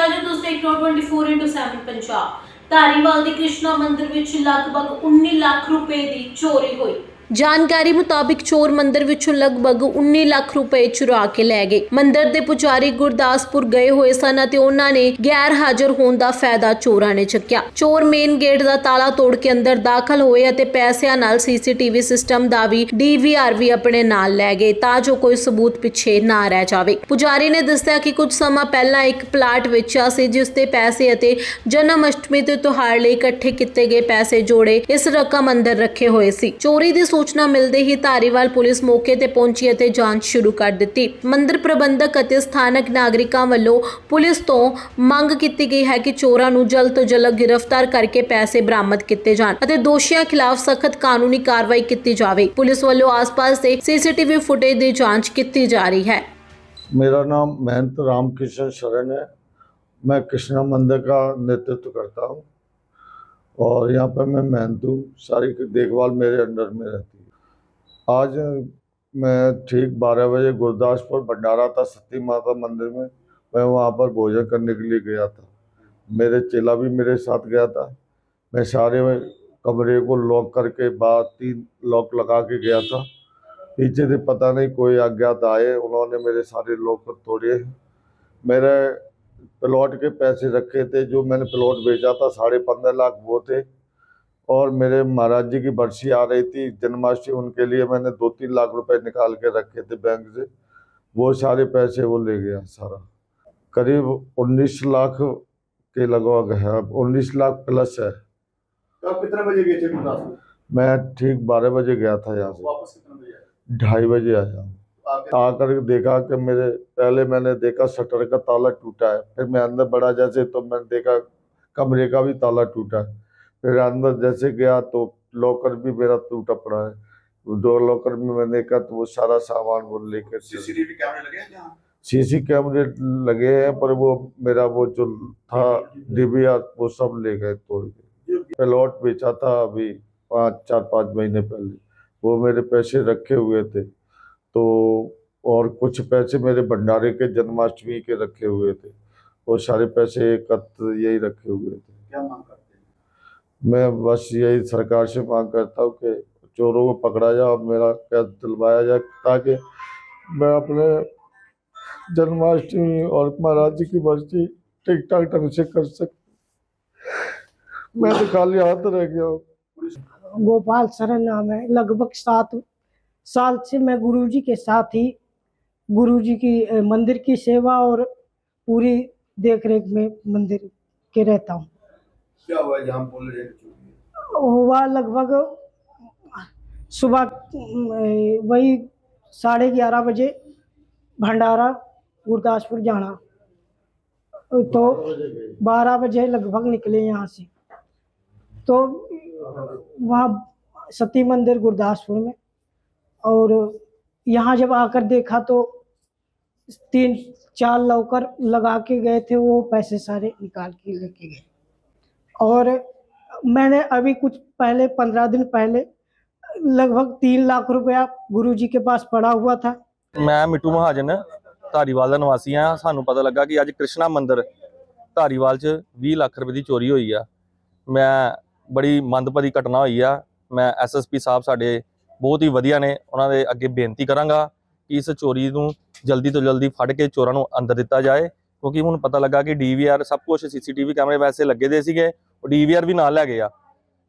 ਅਕਾਲ ਜੀ ਤੁਸੀਂ ਦੇਖ ਰਹੇ ਹੋ 24/7 ਪੰਜਾਬ। ਧਾਰੀਵਾਲ ਦੇ ਕ੍ਰਿਸ਼ਨਾ ਮੰਦਿਰ ਵਿੱਚ ਲਗਭਗ 19 ਲੱਖ ਰੁਪਏ ਦੀ ਚੋਰੀ ਹੋਈ। ਜਾਣਕਾਰੀ ਮੁਤਾਬਿਕ ਚੋਰ ਮੰਦਿਰ ਵਿੱਚੋਂ ਲਗਭਗ 19 ਲੱਖ ਰੁਪਏ ਚੁਰਾ ਕੇ ਲੈ ਗਏ। ਮੰਦਿਰ ਦੇ ਪੁਜਾਰੀ ਗੁਰਦਾਸਪੁਰ ਗਏ ਹੋਏ ਸਨ ਅਤੇ ਉਹਨਾਂ ਨੇ ਗੈਰ ਹਾਜ਼ਰ ਹੋਣ ਦਾ ਫਾਇਦਾ ਚੋਰਾਂ ਨੇ ਚੱਕਿਆ। ਚੋਰ ਮੇਨ ਗੇਟ ਦਾ ਤਾਲਾ ਤੋੜ ਕੇ ਅੰਦਰ ਦਾਖਲ ਹੋਏ ਅਤੇ ਪੈਸਿਆਂ ਨਾਲ ਸੀਸੀਟੀਵੀ ਸਿਸਟਮ ਦਾ ਵੀ ਡੀਵੀਆਰ ਵੀ ਆਪਣੇ ਨਾਲ ਲੈ ਗਏ ਤਾਂ ਜੋ ਕੋਈ ਸਬੂਤ ਪਿੱਛੇ ਨਾ ਰਹਿ ਜਾਵੇ। ਪੁਜਾਰੀ ਨੇ ਦੱਸਿਆ ਕਿ ਕੁਝ ਸਮਾਂ ਪਹਿਲਾਂ ਇੱਕ ਪਲਾਟ ਵੇਚਿਆ ਸੀ ਜਿਸ ਦੇ ਪੈਸੇ ਅਤੇ ਜਨਮ ਅਸ਼ਟਮੀ ਦੇ ਤਿਉਹਾਰ ਲਈ ਇਕੱਠੇ ਕੀਤੇ ਗਏ ਪੈਸੇ ਜੋੜੇ ਇਸ ਰਕਮ ਅੰਦਰ ਰੱਖੇ ਹੋਏ ਸੀ। ਚੋਰੀ ਦੀ ਸੂਚਨਾ ਮਿਲਦੇ ਹੀ ਧਾਰੀਵਾਲ ਪੁਲਿਸ ਮੌਕੇ ਤੇ ਪਹੁੰਚੀ ਅਤੇ ਜਾਂਚ ਸ਼ੁਰੂ ਕਰ ਦਿੱਤੀ ਮੰਦਿਰ ਪ੍ਰਬੰਧਕ ਅਤੇ ਸਥਾਨਕ ਨਾਗਰਿਕਾਂ ਵੱਲੋਂ ਪੁਲਿਸ ਤੋਂ ਮੰਗ ਕੀਤੀ ਗਈ ਹੈ ਕਿ ਚੋਰਾਂ ਨੂੰ ਜਲਦ ਤੋਂ ਜਲਦ ਗ੍ਰਿਫਤਾਰ ਕਰਕੇ ਪੈਸੇ ਬਰਾਮਦ ਕੀਤੇ ਜਾਣ ਅਤੇ ਦੋਸ਼ੀਆਂ ਖਿਲਾਫ ਸਖਤ ਕਾਨੂੰਨੀ ਕਾਰਵਾਈ ਕੀਤੀ ਜਾਵੇ ਪੁਲਿਸ ਵੱਲੋਂ ਆਸ-ਪਾਸ ਦੇ ਸੀਸੀਟੀਵੀ ਫੁਟੇਜ ਦੀ ਜਾਂਚ ਕੀਤੀ ਜਾ ਰਹੀ ਹੈ मेरा नाम महंत रामकृष्ण शरण है मैं कृष्णा मंदिर का नेतृत्व करता हूँ और यहाँ पर मैं महंत हूँ सारी देखभाल मेरे अंडर में रहती है। आज मैं ठीक बारह बजे गुरदासपुर भंडारा था, सती माता मंदिर में। मैं वहाँ पर भोजन करने के लिए गया था। मेरे चेला भी मेरे साथ गया था। मैं सारे कमरे को लॉक करके बाद तीन लॉक लगा के गया था। पीछे से पता नहीं कोई अज्ञात आए, उन्होंने मेरे सारे लॉकर तोड़े मेरे प्लॉट के पैसे रखे थे जो मैंने प्लॉट बेचा था साढ़े पंद्रह लाख वो थे। और मेरे महाराज जी की बरसी आ रही थी जन्माष्टमी उनके लिए मैंने दो तीन लाख रुपए निकाल के रखे थे बैंक से। वो सारे पैसे वो ले गया सारा। करीब उन्नीस लाख के लगभग है अब उन्नीस लाख प्लस है। कब कितने बजे गए थे मैं ठीक बारह बजे गया था यहाँ से। ढाई बजे आया आकर देखा कि मेरे पहले मैंने देखा शटर का ताला टूटा है फिर मैं अंदर बढ़ा जैसे तो मैंने देखा कमरे का भी ताला टूटा है। फिर अंदर जैसे गया तो लॉकर भी मेरा टूटा पड़ा है। दो लॉकर में मैंने देखा तो वो सारा सामान वो लेकर सीसीटीवी कैमरे लगे सीसी कैमरे लगे हैं पर वो मेरा वो जो था डिबिया वो सब ले गए तोड़ के। प्लॉट बेचा था अभी पाँच चार पाँच महीने पहले। वो मेरे पैसे रखे हुए थे। तो और कुछ पैसे मेरे भंडारे के जन्माष्टमी के रखे हुए थे। और सारे पैसे एकत्र यही रखे हुए थे। क्या मांग करते हैं? मैं बस यही सरकार से मांग करता हूँ कि चोरों को पकड़ा जाए और मेरा कैद दिलवाया जाए ताकि मैं अपने जन्माष्टमी और महाराज जी की बर्सी ठीक ठाक ढंग से कर सकूँ। मैं तो खाली हाथ रह गया हूँ। गोपाल शरण नाम है लगभग सात साल से मैं गुरुजी के साथ ही गुरुजी की मंदिर की सेवा और पूरी देखरेख में मंदिर के रहता हूँ। क्या हुआ जहाँ बोल रहे हुआ लगभग सुबह वही साढ़े ग्यारह बजे भंडारा गुरदासपुर जाना। तो बारह बजे लगभग निकले यहाँ से। तो वहाँ सती मंदिर गुरदासपुर में। और यहाँ जब आकर देखा तो तीन चार लौकर लगा के गए थे वो पैसे सारे निकाल के लेके गए और मैंने अभी कुछ पहले पंद्रह दिन पहले लगभग तीन लाख रुपया गुरुजी के पास पड़ा हुआ था ਮੈਂ ਮਿੱਟੂ ਮਹਾਜਨ ਧਾਰੀਵਾਲ ਦਾ ਨਿਵਾਸੀ ਆ ਸਾਨੂੰ ਪਤਾ ਲੱਗਾ ਕਿ ਅੱਜ ਕ੍ਰਿਸ਼ਨਾ ਮੰਦਿਰ ਧਾਰੀਵਾਲ 'ਚ 20 ਲੱਖ ਰੁਪਏ ਦੀ ਚੋਰੀ ਹੋਈ ਆ ਮੈਂ ਬੜੀ ਮੰਦਭਾਗੀ ਘਟਨਾ ਹੋਈ ਆ ਮੈਂ ਐਸਐਸਪੀ ਸਾਹਿਬ ਸਾਡੇ ਬਹੁਤ ਹੀ ਵਧੀਆ ਨੇ। ਉਹਨਾਂ ਦੇ ਅੱਗੇ ਬੇਨਤੀ ਕਰਾਂਗਾ ਕਿ ਇਸ ਚੋਰੀ ਨੂੰ ਜਲਦੀ ਤੋਂ ਜਲਦੀ ਫੜ ਕੇ ਚੋਰਾਂ ਨੂੰ ਅੰਦਰ ਦਿੱਤਾ ਜਾਏ। ਕਿਉਂਕਿ ਹੁਣ ਪਤਾ ਲੱਗਾ ਕਿ ਡੀਵੀਆਰ ਸਭ ਕੁਝ ਸੀਸੀਟੀਵੀ ਕੈਮਰੇ ਵੈਸੇ ਲੱਗੇ ਦੇ ਸੀਗੇ, ਉਹ ਡੀਵੀਆਰ ਵੀ ਨਾਲ ਲੈ ਗਏ ਆ।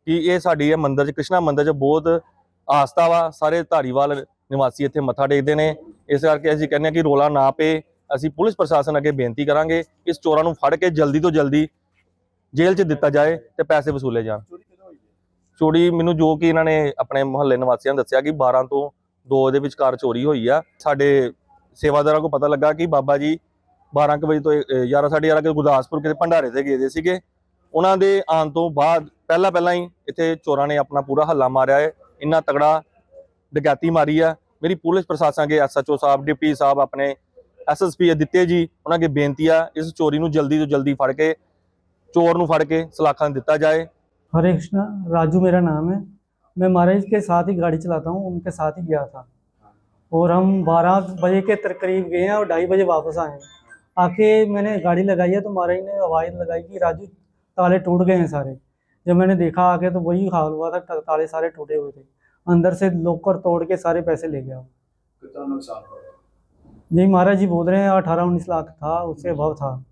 ਕਿ ਇਹ ਸਾਡੀ ਇਹ ਮੰਦਰ ਚ, ਕ੍ਰਿਸ਼ਨਾ ਮੰਦਰ ਚ ਬਹੁਤ ਆਸਥਾ ਵਾ। ਸਾਰੇ ਧਾਰੀਵਾਲ ਨਿਵਾਸੀ ਇੱਥੇ ਮੱਥਾ ਟੇਕਦੇ ਨੇ। ਇਸ ਕਰਕੇ ਅਸੀਂ ਕਹਿੰਦੇ ਆ ਕਿ ਰੋਲਾ ਨਾ ਪਏ। ਅਸੀਂ ਪੁਲਿਸ ਪ੍ਰਸ਼ਾਸਨ ਅੱਗੇ ਬੇਨਤੀ ਕਰਾਂਗੇ ਇਸ ਚੋਰਾਂ ਨੂੰ ਫੜ ਕੇ ਜਲਦੀ ਤੋਂ ਜਲਦੀ ਜੇਲ੍ਹ 'ਚ ਦਿੱਤਾ ਜਾਏ ਤੇ ਪੈਸੇ ਵਸੂਲੇ ਜਾਣ। ਚੋਰੀ ਮੈਨੂੰ ਜੋ ਕਿ ਇਹਨਾਂ ਨੇ ਆਪਣੇ ਮੁਹੱਲੇ ਨਿਵਾਸੀਆਂ ਨੇ ਦੱਸਿਆ ਕਿ 12 ਤੋਂ 2 ਦੇ ਵਿਚਕਾਰ ਚੋਰੀ ਹੋਈ ਆ। ਸਾਡੇ ਸੇਵਾਦਾਰਾਂ ਕੋ ਪਤਾ ਲੱਗਾ ਕਿ ਬਾਬਾ ਜੀ 12 ਕੁ ਵਜੇ ਤੋਂ 11 11:30 ਕੇ ਗੁਰਦਾਸਪੁਰ ਕਿਤੇ ਭੰਡਾਰੇ ਤੇ ਗਏ ਦੇ ਸੀਗੇ। ਉਹਨਾਂ ਦੇ ਆਉਣ ਤੋਂ ਬਾਅਦ ਪਹਿਲਾਂ ਪਹਿਲਾਂ ਹੀ ਇੱਥੇ ਚੋਰਾਂ ਨੇ ਆਪਣਾ ਪੂਰਾ ਹੱਲਾ ਮਾਰਿਆ ਹੈ ਇੰਨਾ ਤਗੜਾ ਡਕੈਤੀ ਮਾਰੀ ਆ। ਮੇਰੀ ਪੁਲਿਸ ਪ੍ਰਸ਼ਾਸਨ ਕੇ ਐਸਐਚਓ ਸਾਹਿਬ, ਡਿਪਟੀ ਸਾਹਿਬ, ਆਪਣੇ ਐਸਐਸਪੀ ਦਿੱਤੇ ਜੀ। ਉਹਨਾਂ ਕੇ ਬੇਨਤੀ ਆ, ਇਸ ਚੋਰੀ ਨੂੰ ਜਲਦੀ ਤੋਂ ਜਲਦੀ ਫੜ ਕੇ, ਚੋਰ ਨੂੰ ਫੜ ਕੇ ਸਲਾਖਾਂ ਦਿੱਤਾ ਜਾਏ। हरे कृष्णा राजू मेरा नाम है। मैं महाराज के साथ ही गाड़ी चलाता हूँ उनके साथ ही गया था। और हम 12 बजे के करीब गए हैं और ढाई बजे वापस आए हैं। आके मैंने गाड़ी लगाई है तो महाराज ने आवाज़ लगाई कि राजू ताले टूट गए हैं सारे। जब मैंने देखा आके तो वही हाल हुआ था ताले सारे टूटे हुए थे। अंदर से लॉकर तोड़ के सारे पैसे ले गया। कितना नुकसान महाराज जी बोल रहे हैं अठारह उन्नीस लाख था उससे अभाव था।